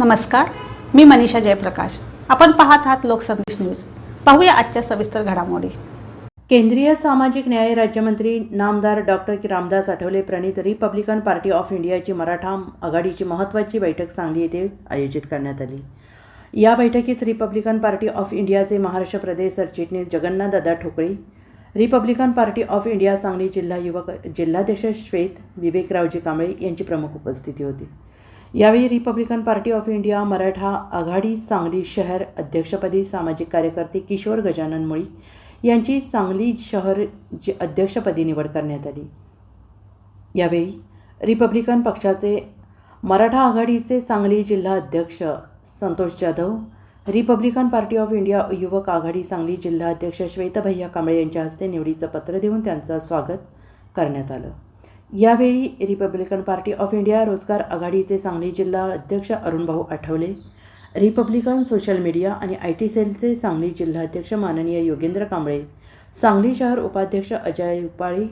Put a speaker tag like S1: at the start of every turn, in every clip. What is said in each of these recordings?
S1: नमस्कार मी मनीषा जयप्रकाश. आपण पाहत आहात लोकसंदेश न्यूज. पाहूया आजच्या सविस्तर घडामोडी.
S2: केंद्रीय सामाजिक न्याय राज्यमंत्री नामदार डॉक्टर रामदास आठवले प्रणित रिपब्लिकन पार्टी ऑफ इंडियाची मराठा आघाडीची महत्त्वाची बैठक सांगली येथे आयोजित करण्यात आली. या बैठकीस रिपब्लिकन पार्टी ऑफ इंडियाचे महाराष्ट्र प्रदेश सरचिटणीस जगन्नाथदादा Thokale Republican Party of India Sangli जिल्हा युवक जिल्हाध्यक्ष श्वेत विवेकरावजी कांबळे यांची प्रमुख उपस्थिती होती. यावेळी Republican Party of India Maratha आघाडी सांगली शहर अध्यक्षपदी सामाजिक कार्यकर्ते किशोर गजानन मुळी यांची सांगली शहर अध्यक्षपदी निवड करण्यात आली. यावेळी रिपब्लिकन पक्षाचे मराठा आघाडीचे सांगली जिल्हा अध्यक्ष Santosh Jadhav Republican Party of India युवक आघाडी सांगली जिल्हा अध्यक्ष श्वेतभैया कांबळे यांच्या हस्ते निवडीचं पत्र देऊन त्यांचं स्वागत करण्यात आलं. यावेळी रिपब्लिकन पार्टी ऑफ इंडिया रोजगार आघाडीचे सांगली जिल्हा अध्यक्ष Arunbhau Athawale Republican social media आणि आय टी सेलचे सांगली जिल्हाध्यक्ष माननीय योगेंद्र कांबळे सांगली शहर उपाध्यक्ष अजय उपाळी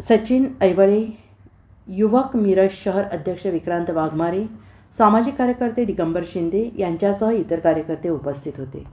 S2: सचिन ऐवळे युवक मिरज शहर अध्यक्ष विक्रांत वाघमारे सामाजिक कार्यकर्ते दिगंबर शिंदे यांच्यासह इतर कार्यकर्ते उपस्थित होते.